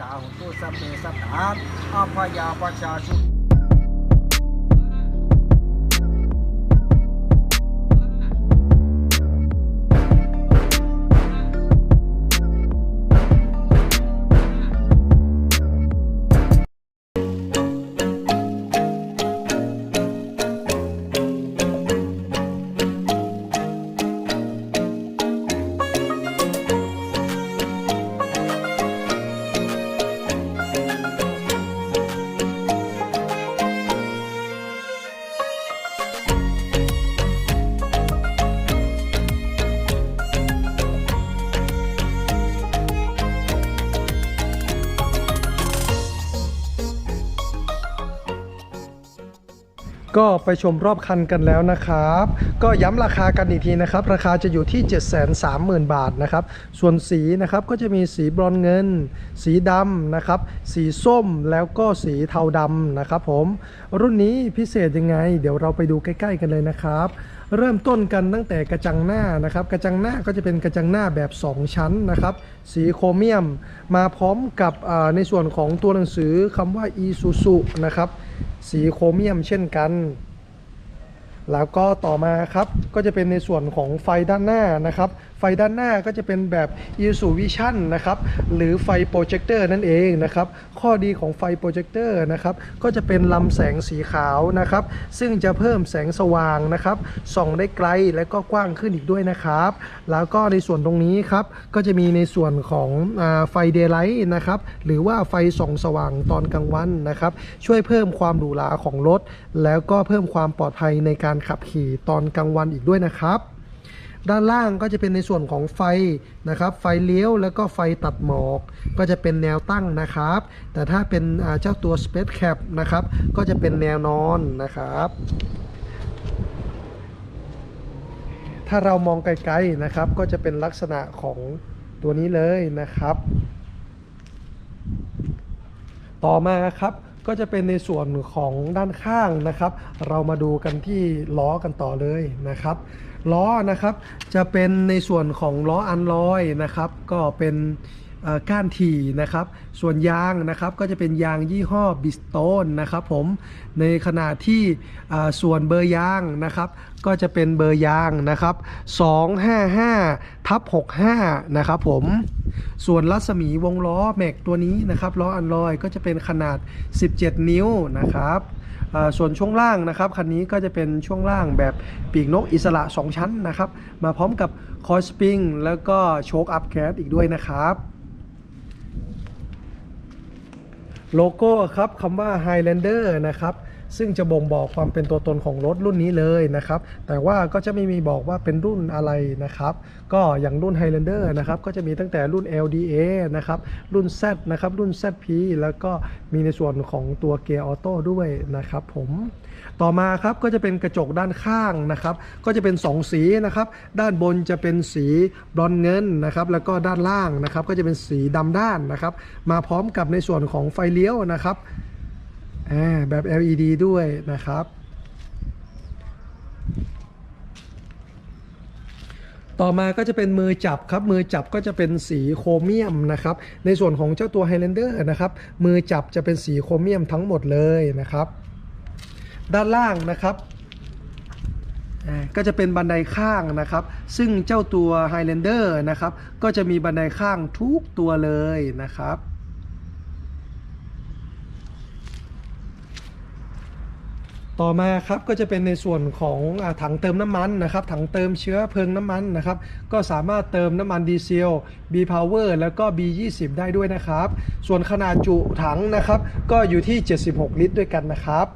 กาหุตุสัพเพสัตตาอัพยาประชาชุ ก็ไปชมรอบคันกันแล้วนะครับ ก็ย้ำราคากันอีกทีนะครับ ราคาจะอยู่ที่ 730,000 บาทนะครับ ส่วนสีนะครับก็จะมีสีบรอนเงิน สีดำนะครับ สีส้มแล้วก็สีเทาดำนะครับผม รุ่นนี้พิเศษยังไง เดี๋ยวเราไปดูใกล้ๆกันเลยนะครับ เริ่มต้นกันตั้งแต่กระจังหน้านะครับ กระจังหน้าก็จะเป็นกระจังหน้าแบบ 2 ชั้นนะครับ สีโครเมียม มาพร้อมกับในส่วนของตัวหนังสือคำว่า Isuzu นะครับ สีโครเมียมเช่นกัน แล้วก็ต่อมาครับก็จะเป็นในส่วนของไฟด้านหน้านะครับ ไฟด้านหน้าก็จะเป็นแบบ i s u Vision นะครับ หรือไฟโปรเจคเตอร์นั่นเองนะครับ ข้อดีของไฟโปรเจคเตอร์นะครับ ก็จะเป็นลำแสงสีขาวนะครับ ซึ่งจะเพิ่มแสงสว่างนะครับ ส่องได้ไกลและก็กว้างขึ้นอีกด้วยนะครับ แล้วก็ในส่วนตรงนี้ครับ ก็จะมีในส่วนของอไฟเดย์ไลท์นะครับ หรือว่าไฟส่องสว่างตอนกลางวันนะครับ ช่วยเพิ่มความหรูหราของรถ แล้วก็เพิ่มความปลอดภัยในการขับขี่ตอนกลางวันอีกด้วยนะครับ ด้านล่างก็จะเป็นในส่วนของไฟนะครับ ไฟเลี้ยวแล้วก็ไฟตัดหมอก ก็จะเป็นแนวตั้งนะครับ แต่ถ้าเป็นเจ้าตัว Space Cap นะครับ ก็จะเป็นแนวนอนนะครับถ้าเรามองไกลๆนะครับ ก็จะเป็นลักษณะของตัวนี้เลยนะครับ ต่อมาครับก็จะเป็นในส่วนของด้านข้างนะครับ เรามาดูกันที่ล้อกันต่อเลยนะครับ ล้อนะครับ จะเป็นในส่วนของล้ออันลอยนะครับ ก็เป็นก้านถี่นะครับ ส่วนยางนะครับก็จะเป็นยางยี่ห้อบิสโตนนะครับผม ในขณะที่ส่วนเบอร์ยางนะครับ ก็จะเป็นเบอร์ยางนะครับ 255ทับ65 นะครับผม ส่วนรัศมีวงล้อแม็กตัวนี้นะครับล้ออันลอยก็จะเป็นขนาด 17 นิ้วนะครับ ส่วนช่วงล่างนะครับคันนี้ก็จะเป็นช่วงล่างแบบปีกนกอิสระ 2 ชั้นนะครับ มาพร้อมกับคอยสปริงแล้วก็โชคอัพแคสอีกด้วยนะครับโลโก้ครับคำว่า Highlander นะครับ ซึ่งจะบ่งบอกความเป็นตัวตนของรถรุ่นนี้เลยนะครับ แต่ว่าก็จะไม่มีบอกว่าเป็นรุ่นอะไรนะครับ ก็อย่างรุ่น Highlander นะครับ ก็จะมีตั้งแต่รุ่น LDA นะครับ รุ่น Z นะครับ รุ่น ZP แล้วก็มีในส่วนของตัวเกียร์ออโต้ด้วยนะครับผม ต่อมาครับก็จะเป็นกระจกด้านข้างนะครับ ก็จะเป็น 2 สีนะครับ ด้านบนจะเป็นสีบรอนซ์เงินนะครับ แล้วก็ด้านล่างนะครับ ก็จะเป็นสีดำด้านนะครับ มาพร้อมกับในส่วนของไฟเลี้ยวนะครับ อ่าแบบ LED ด้วยนะครับ ต่อมาก็จะเป็นมือจับครับ มือจับก็จะเป็นสีโครเมียมนะครับ ในส่วนของเจ้าตัว Highlander นะครับ มือจับจะเป็นสีโครเมียมทั้งหมดเลยนะครับ ด้านล่างนะครับก็จะเป็นบันไดข้างนะครับ ซึ่งเจ้าตัว Highlander นะครับ ก็จะมีบันไดข้างทุกตัวเลยนะครับ ต่อมาครับก็จะเป็นในส่วนของอถังเติมน้ำมันนะครับถังเติมเชื้อเพลิงน้ำมันนะครับก็สามารถเติมน้ำมันดีเซล B Power แล้วก็ B20 ได้ด้วยนะครับ ส่วนขนาดจุถังนะครับก็อยู่ที่ 76 ลิตรด้วยกันนะครับ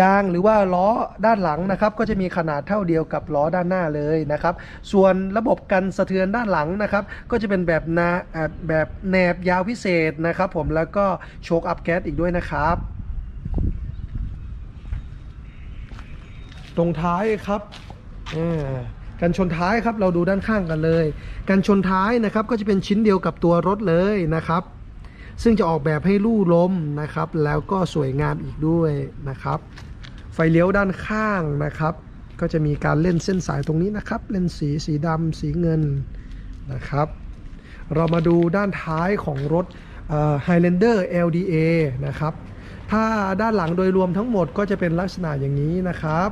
ยางหรือว่าล้อด้านหลังนะครับ ก็จะมีขนาดเท่าเดียวกับล้อด้านหน้าเลยนะครับ ส่วนระบบกันสะเทือนด้านหลังนะครับ ก็จะเป็นแบบนาแบบแหนบยาวพิเศษนะครับ ผมแล้วก็โชคอัพแก๊สอีกด้วยนะครับ ตรงท้ายครับอ่ากันชนท้ายครับเราดูด้านข้างกันเลย กันชนท้ายนะครับก็จะเป็นชิ้นเดียวกับตัวรถเลยนะครับ ซึ่งจะออกแบบให้ลู่ลมนะครับ แล้วก็สวยงามอีกด้วยนะครับ ไฟเลี้ยวด้านข้างนะครับ ก็จะมีการเล่นเส้นสายตรงนี้นะครับ เล่นสีสีดำสีเงินนะครับ เรามาดูด้านท้ายของรถ Highlander LDA นะครับ ถ้าด้านหลังโดยรวมทั้งหมดก็จะเป็นลักษณะอย่างนี้นะครับ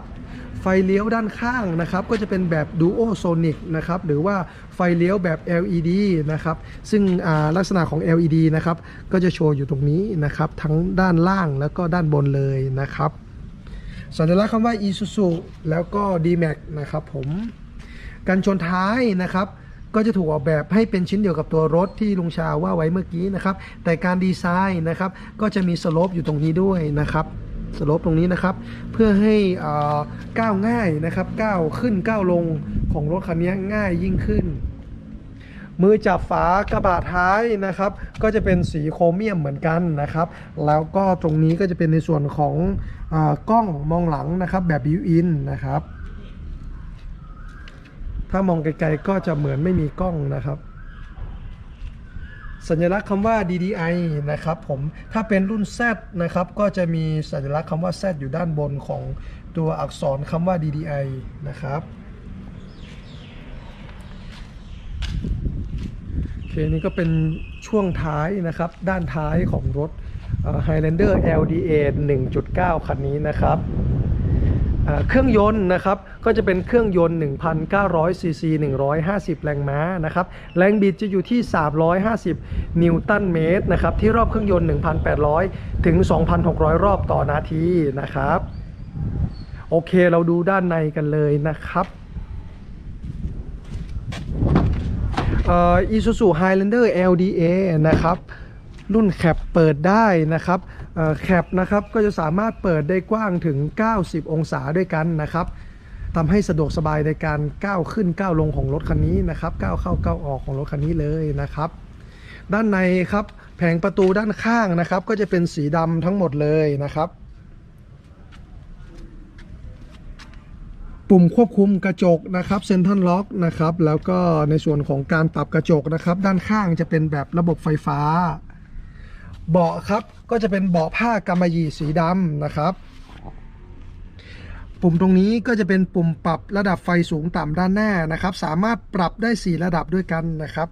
ไฟเลี้ยวด้านข้างนะครับก็จะเป็นแบบ Duo Sonic นะครับหรือว่าไฟเลี้ยวแบบ LED นะครับซึ่งลักษณะของ LED นะครับก็จะโชว์อยู่ตรงนี้นะครับทั้งด้านล่างแล้วก็ด้านบนเลยนะครับสัญลักษณ์คำว่า Isuzu แล้วก็ D-Max นะครับผมกันชนท้ายนะครับก็จะถูกออกแบบให้เป็นชิ้นเดียวกับตัวรถที่ลุงชาว่าไว้เมื่อกี้นะครับแต่การดีไซน์นะครับก็จะมีสโลปอยู่ตรงนี้ด้วยนะครับ สโลปตรงนี้นะครับ เพื่อให้ก้าวง่ายนะครับก้าวขึ้นก้าวลงของรถคันนี้ง่ายยิ่งขึ้น มือจับฝากระบะท้ายนะครับ ก็จะเป็นสีโครเมียมเหมือนกันนะครับ แล้วก็ตรงนี้ก็จะเป็นในส่วนของอกล้องมองหลังนะครับ แบบบิวอินนะครับ ถ้ามองไกลๆก็จะเหมือนไม่มีกล้องนะครับ สัญลักษณ์คำว่า DDI นะครับผมถ้าเป็นรุ่น Z นะครับก็จะมีสัญลักษณ์คำว่า Z อยู่ด้านบนของตัวอักษรคำว่า DDI นะครับโอเคนี่ก็เป็นช่วงท้ายนะครับ ด้านท้ายของรถเอ่อ Highlander LDA 1.9 คันนี้นะครับ เครื่องยนต์นะครับก็จะเป็นเครื่องยนต์1,900ซีซี150 แรงม้านะครับแรงบิดจะอยู่ที่ 350 นิวตันเมตรนะครับที่รอบเครื่องยนต์ 1,800 ถึง 2,600 รอบต่อนาทีนะครับโอเคเราดูด้านในกันเลยนะครับอ่อ Isuzu Highlander LDA นะครับ รุ่นแคปเปิดได้นะครับแคปนะครับก็จะสามารถเปิดได้กว้างถึง 90 องศาด้วยกันนะครับทำให้สะดวกสบายในการก้าวขึ้นก้าวลงของรถคันนี้นะครับก้าวเข้าก้าวออกของรถคันนี้เลยนะครับ ด้านในครับแผงประตูด้านข้างนะครับ ก็จะเป็นสีดำทั้งหมดเลยนะครับปุ่มควบคุมกระจกนะครับเซนทรัลล็อกนะครับแล้วก็ในส่วนของการปรับกระจกนะครับ ด้านข้างจะเป็นแบบระบบไฟฟ้า เบาะครับก็จะเป็นเบาะผ้ากำมะหยี่สีดำนะครับ ปุ่มตรงนี้ก็จะเป็นปุ่มปรับระดับไฟสูงต่ำด้านหน้านะครับ สามารถปรับได้ 4 ระดับด้วยกันนะครับ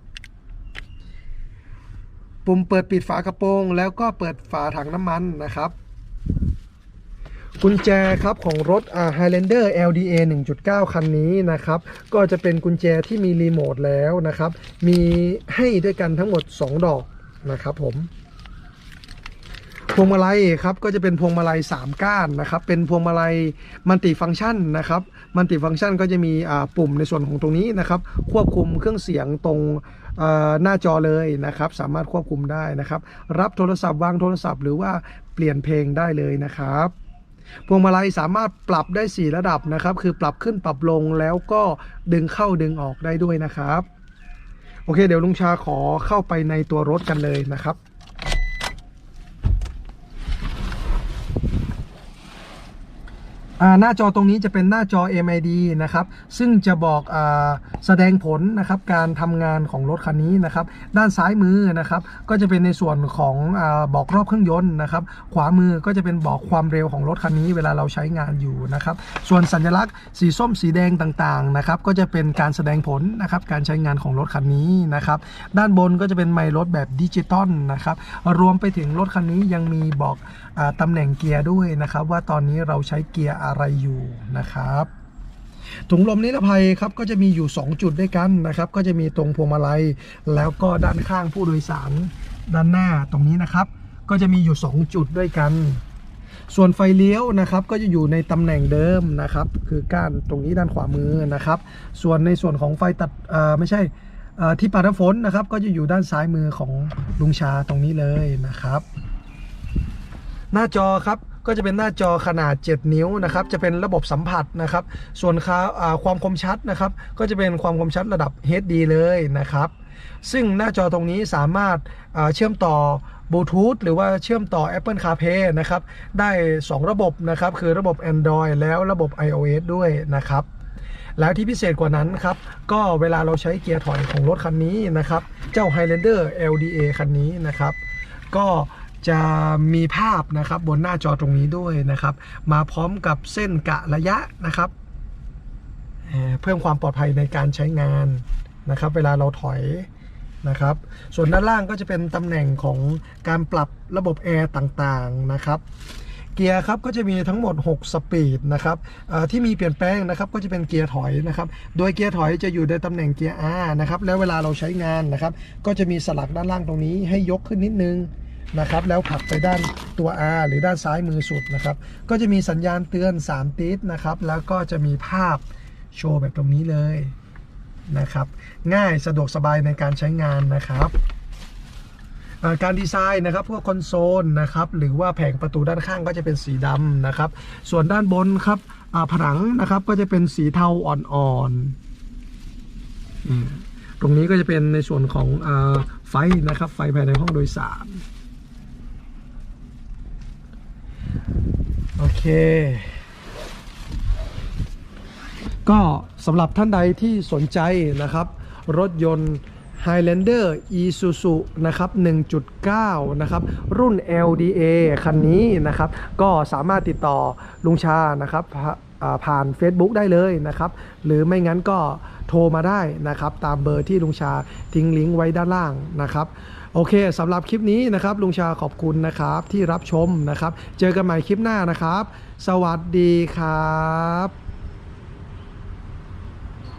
ปุ่มเปิดปิดฝากระโปรง แล้วก็เปิดฝาถังน้ำมันนะครับกุญแจครับของรถ Highlander LDA 1.9 คันนี้นะครับ ก็จะเป็นกุญแจที่มีรีโมทแล้วนะครับ มีให้ด้วยกันทั้งหมด 2 ดอกนะครับผม พวงมาลัยครับก็จะเป็นพวงมาลัย 3 ก้านนะครับ เป็นพวงมาลัยมัลติฟังก์ชันนะครับ มัลติฟังก์ชันก็จะมีปุ่มในส่วนของตรงนี้นะครับ ควบคุมเครื่องเสียงตรงหน้าจอเลยนะครับ สามารถควบคุมได้นะครับ รับโทรศัพท์วางโทรศัพท์ หรือว่าเปลี่ยนเพลงได้เลยนะครับพวงมาลัยสามารถปรับได้ 4 ระดับนะครับ คือปรับขึ้นปรับลงแล้วก็ดึงเข้าดึงออกได้ด้วยนะครับ โอเค เดี๋ยวลุงชาขอเข้าไปในตัวรถกันเลยนะครับ อ่า หน้าจอตรงนี้จะเป็นหน้าจอ MID นะครับ ซึ่งจะบอกอแสดงผลนะครับการทำงานของรถคันนี้นะครับ ด้านซ้ายมือนะครับ ก็จะเป็นในส่วนของอบอกรอบเครื่องยนต์นะครับ ขวามือก็จะเป็นบอกความเร็วของรถคันนี้เวลาเราใช้งานอยู่นะครับ ส่วนสัญลักษณ์สีส้มสีแดงต่างๆนะครับ ก็จะเป็นการแสดงผลนะครับการใช้งานของรถคันนี้นะครับ ด้านบนก็จะเป็นไมล์รถแบบดิจิตอลนะครับ รวมไปถึงรถคันนี้ยังมีบอกอตำแหน่งเกียร์ด้วยนะครับ ว่าตอนนี้เราใช้เกียร์อะไรอยู่นะครับ ถุงลมนิรภัยครับก็จะมีอยู่ 2 จุดด้วยกันนะครับ ก็จะมีตรงพวงมาลัย แล้วก็ด้านข้างผู้โดยสารด้านหน้าตรงนี้นะครับ ก็จะมีอยู่ 2 จุดด้วยกัน ส่วนไฟเลี้ยวนะครับ ก็จะอยู่ในตำแหน่งเดิมนะครับ คือก้านตรงนี้ด้านขวามือนะครับ ส่วนในส่วนของไฟตัดไม่ใช่ที่ปัดน้ำฝนนะครับ ก็จะอยู่ด้านซ้ายมือของลุงชาตรงนี้เลยนะครับ หน้าจอครับ ก็จะเป็นหน้าจอขนาด 7 นิ้วนะครับ จะเป็นระบบสัมผัสนะครับ ส่วนค่าความคมชัดนะครับ ก็จะเป็นความคมชัดระดับ HD เลยนะครับ ซึ่งหน้าจอตรงนี้สามารถาเชื่อมต่อบลูทูธหรือว่าเชื่อมต่อ Apple CarPlay นะครับ ได้ 2 ระบบนะครับ คือระบบ Android แล้วระบบ iOS ด้วยนะครับ แล้วที่พิเศษกว่านั้นครับ ก็เวลาเราใช้เกียร์ถอยของรถคันนี้นะครับ เจ้า Highlander LDA คันนี้นะครับ ก็ จะมีภาพนะครับบนหน้าจอตรงนี้ด้วยนะครับ มาพร้อมกับเส้นกะระยะนะครับเพิ่มความปลอดภัยในการใช้งานนะครับ เวลาเราถอยนะครับ ส่วนด้านล่างก็จะเป็นตำแหน่งของการปรับระบบแอร์ต่างๆนะครับ เกียร์ครับก็จะมีทั้งหมด 6 สปีดนะครับที่มีเปลี่ยนแปลงนะครับก็จะเป็นเกียร์ถอยนะครับ โดยเกียร์ถอยจะอยู่ในตำแหน่งเกียร์ R นะครับ แล้วเวลาเราใช้งานนะครับ ก็จะมีสลักด้านล่างตรงนี้ให้ยกขึ้นนิดนึง นะครับ แล้วผลักไปด้านตัว R หรือด้านซ้ายมือสุดนะครับ ก็จะมีสัญญาณเตือน 3 ติดนะครับ แล้วก็จะมีภาพโชว์แบบตรงนี้เลยนะครับ ง่ายสะดวกสบายในการใช้งานนะครับการดีไซน์นะครับพวกคอนโซลนะครับหรือว่าแผงประตูด้านข้างก็จะเป็นสีดำนะครับ ส่วนด้านบนครับผนังนะครับก็จะเป็นสีเทาอ่อนๆอืมตรงนี้ก็จะเป็นในส่วนของอไฟนะครับไฟภายในห้องโดยสารโอ เค ก็สำหรับท่านใดที่สนใจนะครับ รถยนต์ Highlander Isuzu นะครับ 1.9 นะครับ รุ่น LDA คันนี้นะครับ ก็สามารถติดต่อลุงชานะครับผ่าอ่าผ่าน Facebook ได้เลยนะครับ หรือไม่งั้นก็โทรมาได้นะครับ ตามเบอร์ที่ลุงชาทิ้งลิงก์ไว้ด้านล่างนะครับ โอเคสำหรับคลิปนี้นะครับ ลุงชาขอบคุณนะครับที่รับชมนะครับ เจอกันใหม่คลิปหน้านะครับ สวัสดีครับ